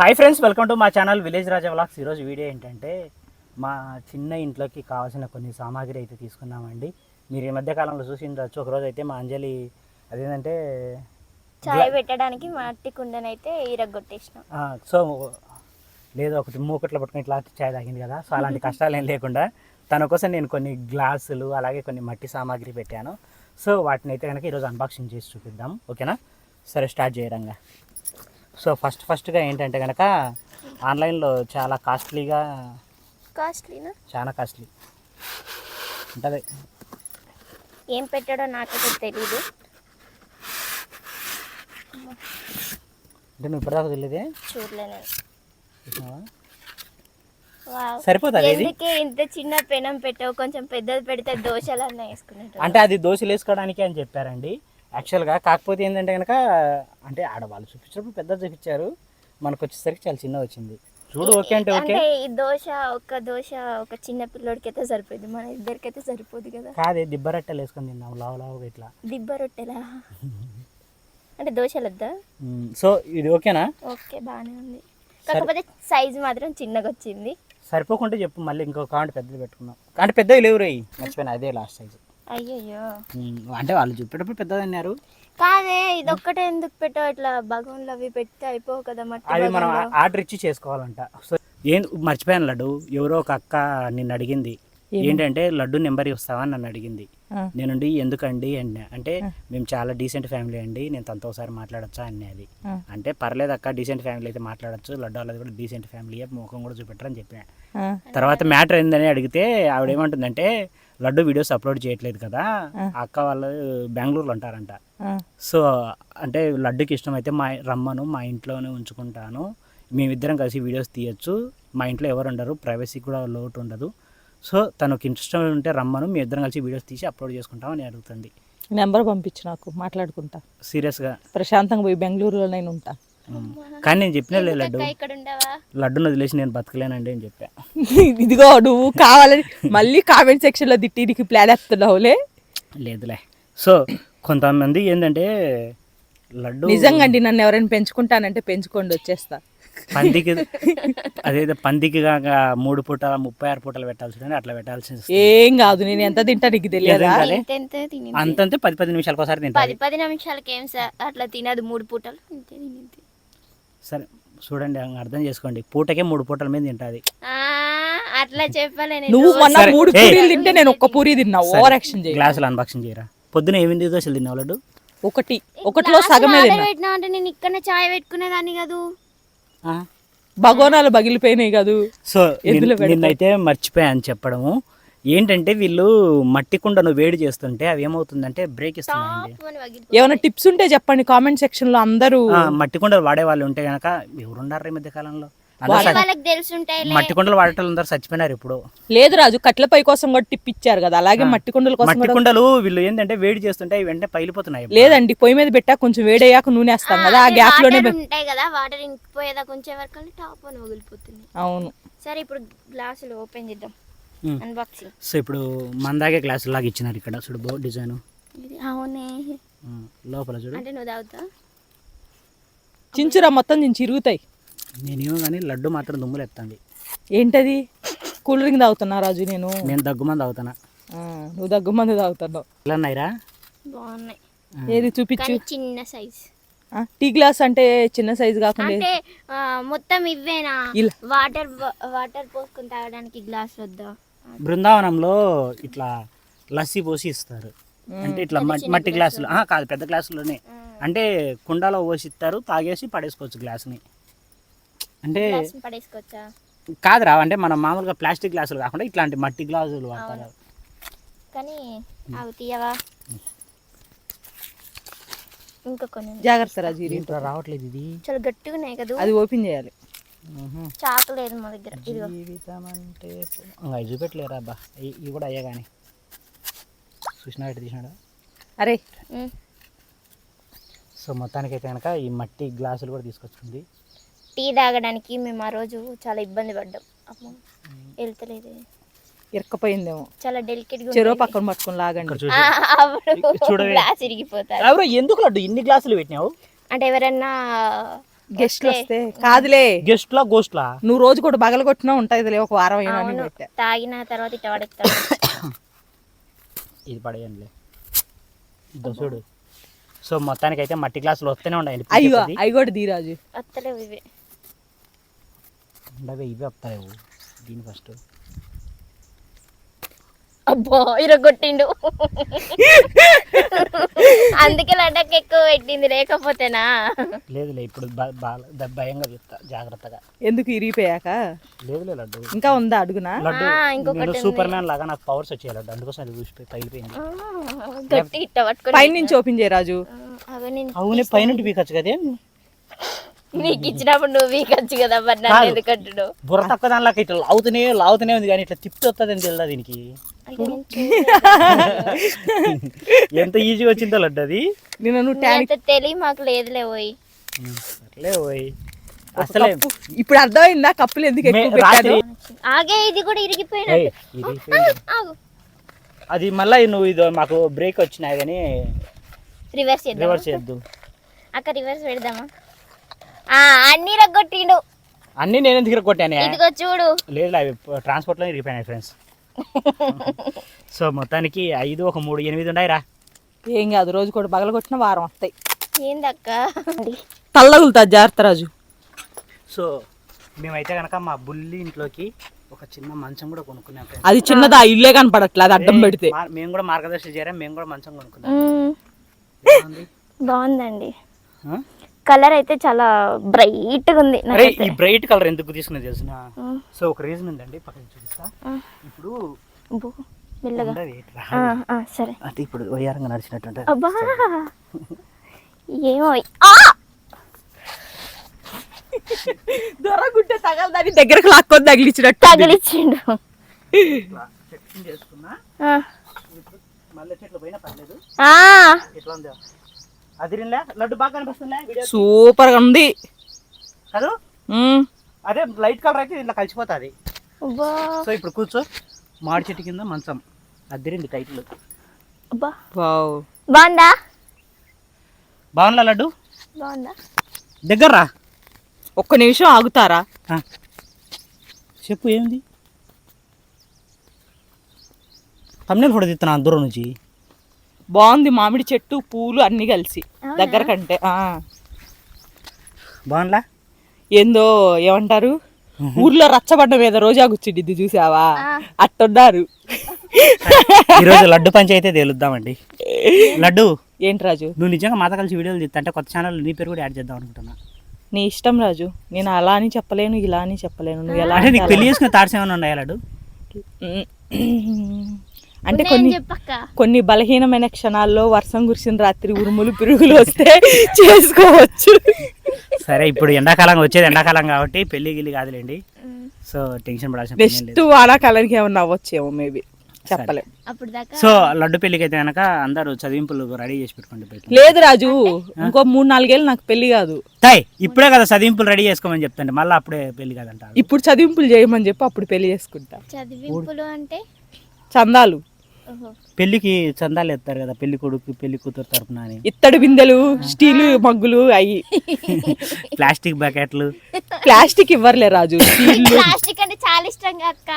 Hi friends welcome to మా channel village Raja vlogs ఈరోజు video ఏంటంటే మా చిన్న ఇంట్లోకి కావాల్సిన కొన్ని సామాగ్రి అయితే తీసుకున్నామండి. మీరు ఈ మధ్య కాలంలో చూసి ఉండొచ్చు. ఒకరోజు అయితే మా అంజలి అదేంటంటే చాయ్ పెట్టడానికి మట్టి కుండనైతే ఇరగొట్టేసినాం. సో లేదు ఒకటి మూకట్లో పట్టుకుని ఇట్లా చాయ్ తాగింది కదా. సో అలాంటి కష్టాలు ఏం లేకుండా తన కోసం నేను కొన్ని గ్లాసులు అలాగే కొన్ని మట్టి సామాగ్రి పెట్టాను. సో వాటిని అయితే కనుక ఈరోజు అన్బాక్సింగ్ చేసి చూపిద్దాం. ఓకేనా? సరే స్టార్ట్ చేయరంగా సో ఫస్ట్ ఫస్ట్గా ఏంటంటే కనుక ఆన్లైన్లో చాలా కాస్ట్లీగా కాస్ట్లీనా? చాలా కాస్ట్లీ. ఉంటుంది. ఏం పెట్టాడో నాకైతే తెలీదు. అంటే నువ్వు ఇప్పటిదాకా తెలియదే? వావ్. సరిపోతుంది ఎందుకే ఇంత చిన్న పెనం పెట్టావు? కొంచెం పెద్దది పెడితే దోశలన్నా వేసుకునేట్టు అంటే అది దోశలు వేసుకోవడానికి అని చెప్పారండి. యాక్చువల్గా కాకపోతే ఏంటంటే కనుక అంటే ఆడవాళ్ళు చూపించినప్పుడు పెద్ద చూపించారు. మనకు వచ్చేసరికి చాలా చిన్న వచ్చింది. చూడు. ఓకే అంటే ఓకే. అంటే ఈ దోశ ఒక దోశ ఒక చిన్న పిల్లోడికి అయితే సరిపోద్ది మన ఇద్దరికైతే సరిపోదు కదా. కాదే దిబ్బరట్టెలు వేసుకొని తిన్నావు లావు లావుగా ఇట్లా. దిబ్బ రొట్టెలా? అంటే దోశలు వద్దా. సో ఇది ఓకేనా? ఓకే బాగానే ఉంది. కాకపోతే సైజ్ మాత్రం చిన్నగా వచ్చింది. సరిపోకుంటే చెప్పు మళ్ళీ ఇంకో కాంట్ పెద్దది పెట్టుకున్నాం అంటే పెద్దవి లేవు రేయి మర్చిపోయినా అదే లాస్ట్ సైజ్ అయ్యయ్యో. అంటే వాళ్ళు చూపేటప్పుడు పెద్దది అన్నారు. కాదే ఇది ఒక్కటే ఎందుకు పెట్టావు? ఇట్లా భగవన్లు అవి పెడితే అయిపోవు కదా మట్టి అవి మనం. ఆర్డర్ ఇచ్చి చేసుకోవాలంట. సో ఏం మర్చిపోయాను లడ్డు. ఎవరో ఒక అక్క నిన్ను అడిగింది ఏంటంటే లడ్డు నెంబర్ ఇస్తావా? అని నన్ను అడిగింది. నేనుండి ఎందుకండి? అన్నా. అంటే మేము చాలా డీసెంట్ ఫ్యామిలీ అండి. నేను తనతో ఒకసారి మాట్లాడచ్చా? అన్నది అంటే పర్లేదు అక్క డీసెంట్ ఫ్యామిలీ అయితే మాట్లాడచ్చు. లడ్డు వాళ్ళది కూడా డీసెంట్ ఫ్యామిలీ. ముఖం కూడా చూపెట్టరని చెప్పిన. తర్వాత మ్యాటర్ ఏందని అడిగితే ఆవిడ ఏమంటుందంటే లడ్డు వీడియోస్ అప్లోడ్ చేయట్లేదు కదా. అక్క వాళ్ళు బెంగళూరులో ఉంటారంట. సో అంటే లడ్డుకి ఇష్టమైతే మా రమ్మను మా ఇంట్లోనే ఉంచుకుంటాను. మేమిద్దరం కలిసి వీడియోస్ తీయచ్చు. మా ఇంట్లో ఎవరు ఉండరు. ప్రైవసీ కూడా లోటు ఉండదు. సో తనకు ఇంట్రెస్ట్ ఉంటే రమ్మను మీ ఇద్దరం కలిసి వీడియోస్ తీసి అప్లోడ్ చేసుకుంటాం అని అడుగుతుంది. నెంబర్ పంపించు నాకు మాట్లాడుకుంటా. సీరియస్గా ప్రశాంతంగా పోయి బెంగళూరులో నేను ఉంటా. కానీ నేను చెప్పిన లే లడ్డు. అక్క ఇక్కడ ఉండవా? లడ్డును వదిలేసి నేను బతకలేనండి అని చెప్పా. ఇదిగో నువ్వు కావాలని మళ్ళీ కామెంట్ సెక్షన్లో తిట్టి నీకు ప్లాన్ వేస్తున్నావులే లేదులే. సో కొంతమంది ఏంటంటే లడ్డు నిజంగా అండి నన్ను ఎవరైనా పెంచుకుంటానంటే పెంచుకోండి వచ్చేస్తా. పందికి అదేదో పందికి కాక మూడు పూటల ముప్పై ఆరు పూటలు పెట్టాల్సి ఉంటుంది అట్లా పెట్టాల్సి. ఏం కాదు నేను ఎంత తింటా నీకు తెలియదా అదే. అంతంతే పది పది నిమిషాలకు ఒకసారి పది తింటారు పది నిమిషాలకి ఏం సార్ అట్లా తినదు మూడు పూటలు. సరే చూడండి అంగ అర్థం చేసుకోండి పూటకే మూడు పూటల మీద తింటుంది ఆ అట్లా చెప్పలే నువ్వు మొన్న మూడు. పూరీలు తింటే నేను ఒక్క పూరి తిన్నా ఓవర్ యాక్షన్ చేయి గ్లాసులు అన్బాక్సింగ్ చేయరా పొద్దున ఏమింది దోశలు తిన్నావు లడ్డు ఒకటి ఒకటిలో సగమే తిన్నా పెట్టినా అంటే నేను ఇక్కడనే చాయ్ పెట్టుకునేదాన్ని కదూ? భగోనాలు పగిలిపోయినాయి కాదు. సో నిన్నైతే మర్చిపోయాను చెప్పడము. ఏంటంటే వీళ్ళు మట్టి కుండను వేడి చేస్తుంటే అవి ఏమవుతుందంటే బ్రేక్ ఇస్తున్నాయండి. పగిలి- ఏమైనా టిప్స్ ఉంటే చెప్పండి కామెంట్ సెక్షన్లో అందరూ మట్టి కుండలు వాడే వాళ్ళు ఉంటే గనక ఎవరున్నారు ఈ మధ్య కాలంలో వాళ్ళకి తెలుసుంటాయి మట్టి కుండలు అందరూ చచ్చిపోయినారు ఇప్పుడు. లేదు రాజు కట్ల పై కోసం కూడా టిప్ ఇచ్చారు కదా అలాగే మట్టి కుండల కోసం మట్టి కూడా కుండలు వీళ్ళు ఏంటంటే వేడి చేస్తుంటే వెంటనే పగిలిపోతున్నాయి. లేదండి పొయ్యి మీద పెట్టా కొంచెం వేడయ్యాక నూనె వేస్తాం కదా ఆ గ్యాప్లోనే వాటర్ ఉంటాయి కదా వాటర్ ఇంకిపోయేదా కొంచెం వరకు టాప్ అని పగిలిపోతుంది అవును. సరే ఇప్పుడు గ్లాసులు ఓపెన్ చేద్దాం. అన్బాక్సింగ్ సో ఇప్పుడు మందాగే గ్లాసు లాగా ఇచ్చినారు ఇక్కడ చూడు బో డిజైన్. ఇది అవునే. లోపల చూడు. అంటే నువ్వు తాగుతా చించురా మొత్తం చించి ఇరుగుతాయి. నేనేమో కానీ లడ్డు మాత్రం దుమ్ములు ఎత్తండి. ఏంటది? కూల్ డ్రింక్ తాగుతున్నా రాజు నేను. నేను దగ్గుమంది అవుతానా ఆ, నువ్వు దగ్గు మంది తాగుతున్నావు. ఎలా ఉన్నాయిరా? బాగున్నాయి. ఏది చూపించు. కానీ చిన్న సైజ్. ఆ, టీ గ్లాస్ అంటే చిన్న సైజు కాకుండా అంటే ఆ, మొత్తం ఇవ్వేనా? ఇలా. వాటర్ వాటర్ పోసుకొని తాగడానికి గ్లాస్ వద్దా? బృందావనంలో ఇట్లా లస్సీ పోసి ఇస్తారు. అంటే ఇట్లా మట్టి మట్టి గ్లాసులు. ఆ, కాదు పెద్ద గ్లాసులోనే. అంటే కుండాలో పోసి ఇస్తారు. తాగేసి పడేసుకోవచ్చు గ్లాస్ని. అంటే గ్లాస్ పడేసుకోవచ్చా? కాదురా అంటే మనం మామూలుగా ప్లాస్టిక్ గ్లాసులు కాకుండా ఇట్లాంటి మట్టి గ్లాసులు వాడతారు. కానీ అవి తీయవా? ఇంకా కొన్ని. జాగ్రత్త రాజు. ఏంట్రా రావట్లేదు ఇది. చాలా గట్టిగా ఉన్నాయి కదా. అది ఓపెన్ చేయాలి. మ్హూ. చాకు లేదు మా దగ్గర. జీవితం అంటే అవి చూపెట్టలేరా అబ్బా? ఇవి కూడా అయ్యా కానీ. చూసినా తీసినాడు? అరే. సో మొత్తానికైతే కనుక ఈ మట్టి గ్లాసులు కూడా తీసుకొచ్చింది టీ తాగడానికి మేము ఆ రోజు చాలా ఇబ్బంది పడ్డాం. అమ్మో వెళ్తలేదు. ఇరక్కపోయిందేమో. చాలా డెలికేట్గా చెరో ఉండేది. పక్కన పట్టుకొని లాగండి. గ్లాస్ ఇరిగిపోతారు ఎవరో ఎందుకు లడ్డు? ఇన్ని గ్లాసులు పెట్టినావు? అంటే ఎవరన్నా గెస్ట్లు వస్తే కాదులే. గెస్ట్లా గోస్ట్లా నువ్వు రోజు కూడా బగలు కొట్టినా ఉంటుంది ఒక వారం అయినా తాగిన తర్వాత ఇట్ట పడేస్తాడు ఇది పడేయండి చూడు. సో మొత్తానికి అయితే మట్టి గ్లాసులు వస్తూనే ఉండాలి అయ్యో అవి కూడా దీరాజు వస్తలేవు ఇవి. ఉండవే ఇవే వస్తాయి దీని ఫస్ట్ అబ్బో ఇరగొట్టిండు. అందుకే లడ్డకి ఎక్కువ పెట్టింది లేకపోతేనా? లేదులే ఇప్పుడు భయంగా చెప్తా జాగ్రత్తగా. ఎందుకు ఇరిగిపోయాక? లేదులే లడ్డు. ఇంకా ఉందా అడుగునా? ఇంకొకటి. సూపర్ మ్యాన్ లాగా నాకు పవర్స్ వచ్చాయి లడ్డు అందుకోసం అది చూసిపోయి గట్టి ఇట్ట పట్టుకొని పైన నుంచి ఓపెన్ అవి నేను అవునే పైనుంటి పీకచ్చు కదే నీకు ఇచ్చినప్పుడు నువ్వు వీకొచ్చు కదా మరి నన్ను. ఎందుకు అంటుడు బుర్ర తక్కువ దానిలోకి ఇట్లా లాగుతూనే లాగుతూనే ఉంది కానీ ఇట్లా తిప్పి వస్తుంది అని తెలియదా దీనికి నేను. ఎంత ఈజీగా వచ్చిందో లడ్డు అది. నిన్న నువ్వు నీ ట్యానిక్ అంత తెలివి మాకు లేదులే పోయి సర్లే ఓయ్. అసలే ఇప్పుడు అర్థమైందా? కప్పులు ఎందుకు ఎక్కువ ఆగే ఇది కూడా ఇరిగిపోయినట్టు. అది మళ్ళీ నువ్వు ఇది మాకు బ్రేక్ వచ్చినాయి కానీ రివర్స్ చేద్దాం రివర్స్ చేయొద్దు అక్క రివర్స్ పెడదామా? అన్ని రగ్గొట్టిండు. అన్నీ నేను ఎందుకు కొట్టానే ఇదిగో చూడు. లేదు అవి ట్రాన్స్పోర్ట్లో ఇరిగిపోయినాయి ఫ్రెండ్స్ సో మొత్తానికి ఐదు ఒక మూడు ఎనిమిది ఉన్నాయి రా ఏం కాదు రోజు కూడా బగలు కొట్టిన వారం వస్తాయి. ఏందక్క? తల్లగులుతుంది జాగ్రత్త రాజు. సో మేమైతే కనుక మా బుల్లి ఇంట్లోకి ఒక చిన్న మంచం కూడా కొనుక్కున్నాం ఫ్రెండ్స్ అది చిన్నదా? ఇల్లే కనపడట్లే అది అడ్డం పెడితే. మేము కూడా మార్గదర్శనం చేరాం మేము కూడా మంచం కొనుక్కున్నాం? బాగుందండి? కలర్ అయితే చాలా బ్రైట్గా ఉంది అరే. ఈ బ్రైట్ కలర్ ఎందుకు తీసుకున్నది తెలిసిన. సో ఒక రీజన్ ఉందండి పక్కన చూపిస్తా. ఇప్పుడు మెల్లగా. సరే. అంటే ఇప్పుడు వయ్యారంగా నడిచినట్టు అబ్బా. ఏమో. ఆ! దొరగుంటే తగలదాని దగ్గరకు లాక్కొని తగిలిచ్చినట్టు తగిలిచ్చిండు. మళ్ళీ చెట్లు పోయినా పర్లేదు. ఉందా? లడ్డు బాగా కనిపిస్తుందా వీడియో సూపర్గా ఉంది. కాదు. అదే లైట్ కలర్ అయితే ఇట్లా కలిసిపోతుంది. అబ్బా. సో ఇప్పుడు కూర్చో. మాడి చెట్టు కింద మంచం. అదిరింది టైటిల్ అబ్బా. వావ్. బాగుందా? బాగుందా లడ్డు? బాగుందా? దగ్గర రా ఒక్క నిమిషం ఆగుతారా? ఆ. చెప్పు ఏంది తమ్నేలు ఫోటో తీస్తున్నా దూరం నుంచి? బాగుంది మామిడి చెట్టు పూలు అన్ని కలిసి? దగ్గర కంటే ఆ. బాగుందా ఏందో ఏమంటారు? ఊర్లో రచ్చబండ మీద రోజా కూర్చుండిద్ది చూసావా. అట్టున్నారు. ఈరోజు లడ్డు పంచాయితే తేలుద్దామండి. లడ్డు? ఏంటి రాజు? నువ్వు నిజంగా మాతో కలిసి వీడియోలు తీస్తా అంటే కొత్త ఛానల్ నీ పేరు కూడా యాడ్ చేద్దాం అనుకుంటున్నా. నీ ఇష్టం రాజు. నేను అలా అని చెప్పలేను ఇలా అని చెప్పలేను. నువ్వు ఎలా అంటే నీకు పెళ్ళి చేసుకునే థాట్స్ ఏమైనా ఉన్నాయా లడ్డు. అంటే కొన్ని కొన్ని బలహీనమైన క్షణాల్లో వర్షం కురిసిన రాత్రి ఉరుములు పిరుగులు వస్తే చేసుకోవచ్చు. సరే ఇప్పుడు ఎండాకాలం వచ్చేది ఎండాకాలం కాబట్టి పెళ్ళి గిల్లి కాదులేండి. సో టెన్షన్ పడాల్సిన నెక్స్ట్ లేదు. వానాకాలానికి ఏమన్నా అవ్వచ్చేమో మేబీ. సో లడ్డు పెళ్ళికి అయితే కనుక అందరూ చదివింపులు రెడీ చేసి పెట్టుకోండి లేదు రాజు ఇంకో మూడు నాలుగేళ్ళు నాకు పెళ్ళి కాదు. తాయ్ ఇప్పుడే కదా చదివింపులు రెడీ చేసుకోమని చెప్తాండి మళ్ళీ అప్పుడే పెళ్ళి కాదంట ఇప్పుడు చదివింపులు చేయమని చెప్పి అప్పుడు పెళ్ళి చేసుకుంటా. చదివింపులు అంటే? చందాలు. పెళ్ళికి చందాలు ఎత్తారు కదా పెళ్ళి కొడుకు పెళ్ళి కూతురు తరపున అని. ఇత్తడి బిందెలు స్టీల్ మగ్గులు అయ్యి. ప్లాస్టిక్ బకెట్లు. ప్లాస్టిక్ ఇవ్వర్లే రాజు స్టీల్. ప్లాస్టిక్ అంటే చాలా ఇష్టం అక్క.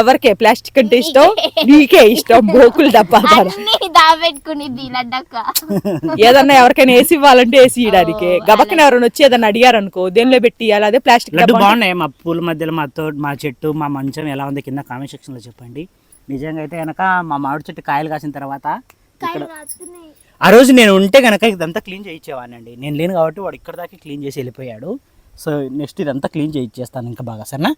ఎవరికే? ప్లాస్టిక్ అంటే ఇష్టం? నీకే ఇష్టం బోకులు డబ్బా ఏదన్నా ఎవరికైనా వేసి ఇవ్వాలంటే వేసి ఇయడానికి గబక్కన ఎవరైనా వచ్చి ఏదన్నా అడిగారు అనుకో దేనిలో పెట్టి ఇవ్వాలి అదే ప్లాస్టిక్ బాగున్నాయి? మా పూల మధ్యలో మా తో మా చెట్టు మా మంచం ఎలా ఉంది? కింద కామెంట్ సెక్షన్లో చెప్పండి. నిజంగా అయితే కనుక మా మామిడి చెట్టు కాయలు కాసిన తర్వాత ఇక్కడ ఆ రోజు నేను ఉంటే కనుక ఇదంతా క్లీన్ చేయించేవాడినండి. నేను లేను కాబట్టి వాడు ఇక్కడ దాకా క్లీన్ చేసి వెళ్ళిపోయాడు. సో నెక్స్ట్ ఇదంతా క్లీన్ చేయించేస్తాను ఇంకా బాగా సరేనా?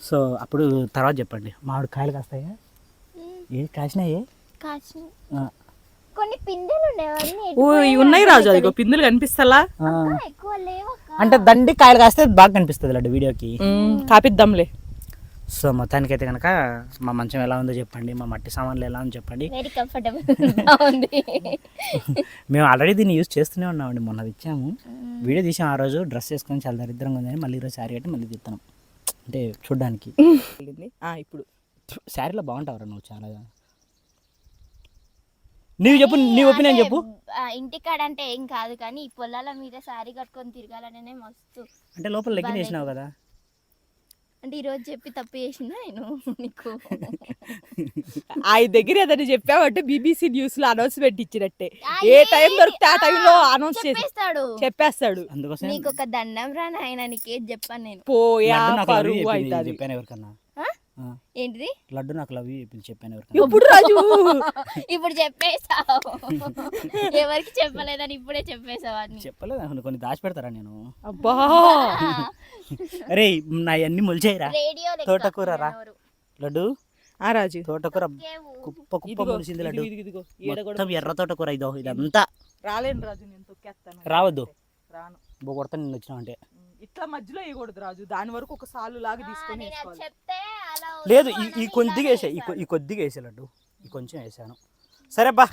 సో అప్పుడు తర్వాత చెప్పండి. మామిడి కాయలు కాస్తాయా? ఏ కాసినాయే? కొన్ని పిందెలు ఉండేవన్నీ ఉన్నాయి రాజు అదిగో పిందులు కనిపిస్తలా? అంటే దండి కాయలు కాస్తే బాగా కనిపిస్తుంది లడ్డు వీడియోకి కాపిద్దాంలే. సో మొత్తానికైతే కనుక మా మంచం ఎలా ఉందో చెప్పండి మా మట్టి సామాన్లు ఎలా ఉందో చెప్పండి. వెరీ కంఫర్టబుల్ మేము ఆల్రెడీ దీన్ని యూజ్ చేస్తూనే ఉన్నామండి మొన్న ఇచ్చాము. వీడియో తీసాం ఆ రోజు డ్రెస్ వేసుకొని చాలా దరిద్రంగా ఉందని మళ్ళీ ఈరోజు శారీ కట్టి మళ్ళీ తీస్తున్నాం అంటే చూడడానికి. ఇప్పుడు శారీలో బాగుంటావురా నువ్వు చాలా. నీవు చెప్పు నీ ఒపీనియన్ చెప్పు. ఇంటికాడ అంటే ఏం కాదు కానీ ఈ పొలాల మీద శారీ కట్టుకొని తిరగాలనే మస్తు అంటే లోపల లెగ్గిన్ వేసినావు కదా. అంటే ఈరోజు చెప్పి తప్పు చేసిందా నేను? నీకు? ఆయన దగ్గర ఏదైనా చెప్పావంటే బీబీసీ న్యూస్లో అనౌన్స్మెంట్ ఇచ్చినట్టే ఏ టైం ఏది? దొరికితే ఆ టైంలో అనౌన్స్ చేసి చెప్పేస్తాడు. చెప్పేస్తాడు. అందుకోసం నీకు ఒక దండం రా నాయన నీకేది చెప్పాను నేను. పోయా నాకు పరువు అవుతుంది. చెప్పాను ఎవరికన్నా. ఏంటిది? లడ్డు నాకు లవ్ చెప్పింది చెప్పాను ఎప్పుడు రాజు? ఇప్పుడు చెప్పేసావు ఎవరికి చెప్పలేదని ఇప్పుడే చెప్పేసావు చెప్పలేదు కొన్ని దాచిపెడతారా నేను? అబ్బా! అరే నా అన్ని మొలిచేయరా? రేడియో తోటకూర రా. లడ్డు? ఆ రాజు. తోటకూర కుప్ప కుప్ప మొలిసింది లడ్డు. మొత్తం ఎర్ర తోటకూర ఇదో ఇదంతా. రాలేను రాజు నేను తొక్కేస్తాను. రావద్దు. రాను. కొడతా నిన్ను వచ్చినావు అంటే. ఇట్లా మధ్యలో వేయకూడదు రాజు. దాని వరకు ఒక సాలు లాగా తీసుకొని నేను. చెప్తే లేదు ఈ కొద్దిగా వేసా ఈ కొద్దిగా వేసా లడ్డు ఈ కొంచెం వేసాను. సరే బా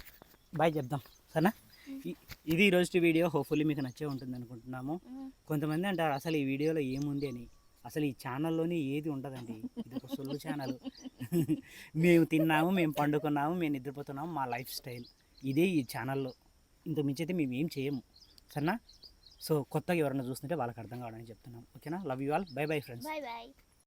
బాయ్ చెప్దాం. సరేనా? ఇది ఈరోజు వీడియో హోప్ఫుల్లీ మీకు నచ్చే ఉంటుంది అనుకుంటున్నాము. కొంతమంది అంటారు అసలు ఈ వీడియోలో ఏముంది అని? అసలు ఈ ఛానల్లోనే ఏది ఉండదండి. ఇది ఒక సొల్లు ఛానల్. మేము తిన్నాము మేము పండుకున్నాము మేము నిద్రపోతున్నాము మా లైఫ్ స్టైల్. ఇదే ఈ ఛానల్లో. ఇంత మించి అయితే మేము ఏం చేయము. సరేనా? సో కొత్తగా ఎవరైనా చూస్తుంటే వాళ్ళకి అర్థం కావడానికి చెప్తున్నాం. ఓకేనా? Love you all bye bye friends bye bye